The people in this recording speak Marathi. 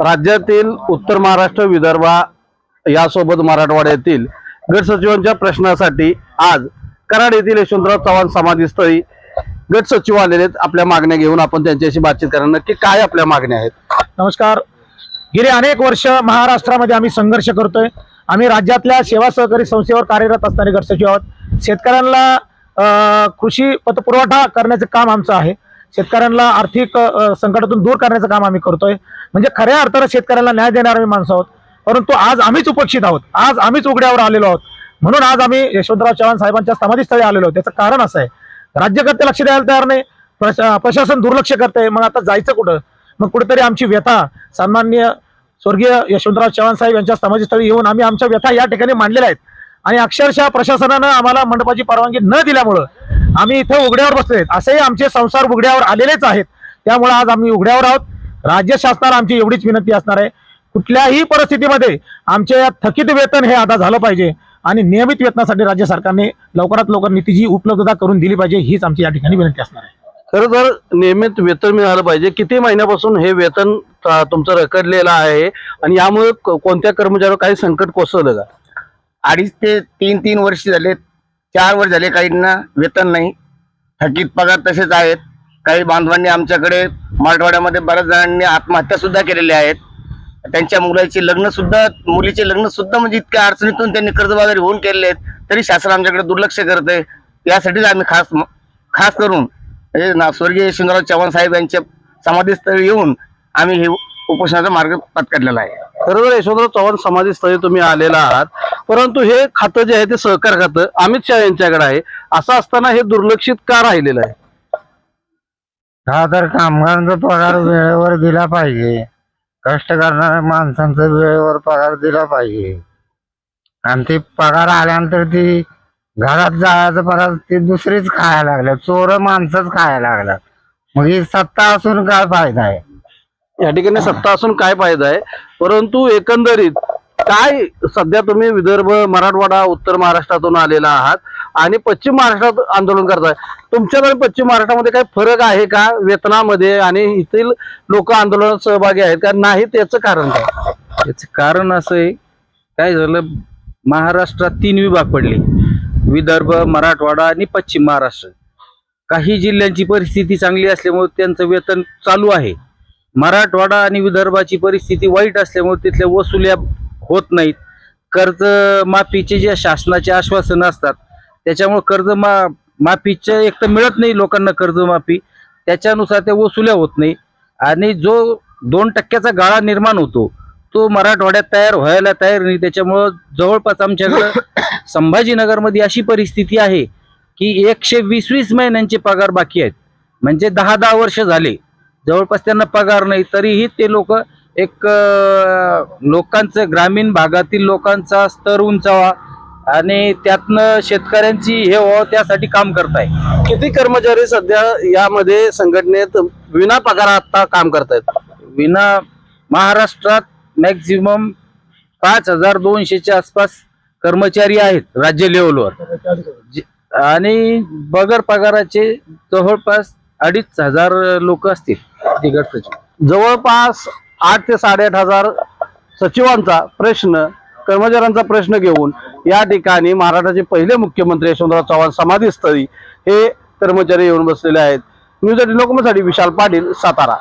राज्यातील उत्तर महाराष्ट्र विदर्भा यासोबत मराठवाड्यातील गट सचिवांच्या प्रश्नासाठी आज कराड येथील यशवंतराव चव्हाण समाधीस्थळी गट सचिव आलेले आहेत. आपल्या मागण्या घेऊन आपण त्यांच्याशी बातचीत करणार नक्की काय आपल्या मागण्या आहेत? नमस्कार. गेले अनेक वर्ष महाराष्ट्रामध्ये आम्ही संघर्ष करतोय. आम्ही राज्यातल्या सेवा सहकारी संस्थेवर कार्यरत असणारे गटसचिव आहोत. शेतकऱ्यांना कृषी पतपुरवठा करण्याचं काम आमचं आहे. शेतकऱ्यांना आर्थिक संकटातून दूर करण्याचं काम आम्ही करतोय. म्हणजे खऱ्या अर्थानं शेतकऱ्यांना न्याय देणार आम्ही माणसं आहोत. परंतु आज आम्हीच उपक्षित आहोत. आज आम्हीच उघड्यावर आलेलो आहोत. म्हणून आज आम्ही यशवंतराव चव्हाण साहेबांच्या समाधीस्थळी आलेलो आहोत. त्याचं कारण असं आहे. राज्यकर्ते लक्ष द्यायला तयार नाही. प्रशा- प्रशासन दुर्लक्ष करतंय. मग आता जायचं कुठं? मग कुठेतरी आमची व्यथा सन्माननीय स्वर्गीय यशवंतराव चव्हाण साहेब यांच्या समाधीस्थळी येऊन आम्ही आमच्या व्यथा या ठिकाणी मांडलेल्या आहेत. आणि अक्षरशः प्रशासनानं आम्हाला मंडपाची परवानगी न दिल्यामुळं आम्ही इथं उघड्यावर बसले आहेत. असेही आमचे संसार उघड्यावर आलेलेच आहेत. त्यामुळे आज आम्ही उघड्यावर आहोत. राज्य शासनाला आमची एवढीच विनंती असणार आहे. कुठल्याही परिस्थितीमध्ये आमचे या थकीत वेतन हे आता झालं पाहिजे आणि नियमित वेतनासाठी राज्य सरकारने लवकरात लवकर निधीची उपलब्धता करून दिली पाहिजे हीच आमची या ठिकाणी विनंती असणार आहे. खरं तर नियमित वेतन मिळालं पाहिजे. किती महिन्यापासून हे वेतन तुमचं रखडलेलं आहे आणि यामुळे कोणत्या कर्मचाऱ्यावर काही संकट कोसळलं का? अडीच ते तीन तीन वर्ष झाले चार वर्ष झाले काहींना वेतन नाही. थकीत पगार तसेच आहेत. काही बांधवांनी आमच्याकडे मराठवाड्यामध्ये बऱ्याच जणांनी आत्महत्या सुद्धा केलेल्या आहेत. त्यांच्या मुलाचे लग्न सुद्धा मुलीचे लग्न सुद्धा म्हणजे इतक्या अडचणीतून त्यांनी कर्जबाजारी होऊन केलेले आहेत. तरी शासन आमच्याकडे दुर्लक्ष करत आहे. यासाठीच आम्ही खास खास करून म्हणजे स्वर्गीय यशवंतराव चव्हाण साहेब यांच्या समाधीस्थळी येऊन आम्ही हे उपोषणाचा मार्ग पत्करलेला आहे. खरोखर यशवंतराव चव्हाण समाधीस्थळी तुम्ही आलेला आहात. परंतु हे खातं जे आहे ते सहकार खातं अमित शहा यांच्याकडे आहे. असं असताना हे दुर्लक्षित का राहिलेलं आहे? हा तर कामगारांचा पगार वेळेवर दिला पाहिजे. कष्ट करणाऱ्या माणसांचा वेळेवर पगार दिला पाहिजे. आणि ते पगार आल्यानंतर ती घरात जायचं परत ती दुसरीच खायला लागल्या. चोर माणसंच खायला लागल्यात मग ही सत्ता असून काय फायदा आहे? या ठिकाणी सत्ता असून काय फायदा आहे? परंतु एकंदरीत काय सध्या तुम्ही विदर्भ मराठवाडा उत्तर महाराष्ट्रातून आलेला आहात आणि पश्चिम महाराष्ट्रात आंदोलन करताय. तुमच्या आणि पश्चिम महाराष्ट्रामध्ये काय फरक आहे का वेतनामध्ये? आणि येथील लोक आंदोलनात सहभागी आहेत का? नाही त्याचं कारण काय? याचं कारण असं आहे काय झालं? महाराष्ट्रात तीन विभाग पडले. विदर्भ मराठवाडा आणि पश्चिम महाराष्ट्र. काही जिल्ह्यांची परिस्थिती चांगली असल्यामुळे त्यांचं वेतन चालू आहे. मराठवाडा आणि विदर्भाची परिस्थिती वाईट असल्यामुळे तिथल्या वसुल्या होत नाहीत. कर्ज माफीचे जे शासनाचे आश्वासनं असतात त्याच्यामुळे कर्ज मा माफीचे एक तर मिळत नाही लोकांना कर्जमाफी त्याच्यानुसार त्या वसुल्या होत नाही. आणि जो दोन टक्क्याचा गाळा निर्माण होतो तो मराठवाड्यात तयार व्हायला तयार नाही. त्याच्यामुळं जवळपास आमच्याकडं संभाजीनगरमध्ये अशी परिस्थिती आहे की एकशे वीस वीस महिन्यांचे पगार बाकी आहेत. म्हणजे दहा दहा वर्ष झाले. जवळपास त्यांना पगार नाही तरीही ते लोक एक लोकांचं ग्रामीण भागातील लोकांचा स्तर उंचावा आणि त्यातनं शेतकऱ्यांची हे व्हावं त्यासाठी काम करताय. किती कर्मचारी सध्या यामध्ये संघटनेत विना पगार आता काम करतायत? विना महाराष्ट्रात मॅक्झिमम पाच हजार दोनशेच्या आसपास कर्मचारी आहेत राज्य लेवलवर. आणि बगर पगाराचे जवळपास अडीच हजार लोक असतील. सचिव जवळपास आठ ते साडेआठ हजार सचिवांचा प्रश्न कर्मचाऱ्यांचा प्रश्न घेऊन या ठिकाणी महाराष्ट्राचे पहिले मुख्यमंत्री यशवंतराव चव्हाण समाधीस्थळी हे कर्मचारी येऊन बसलेले आहेत. News eighteen लोकमतसाठी Vishal Patil Satara.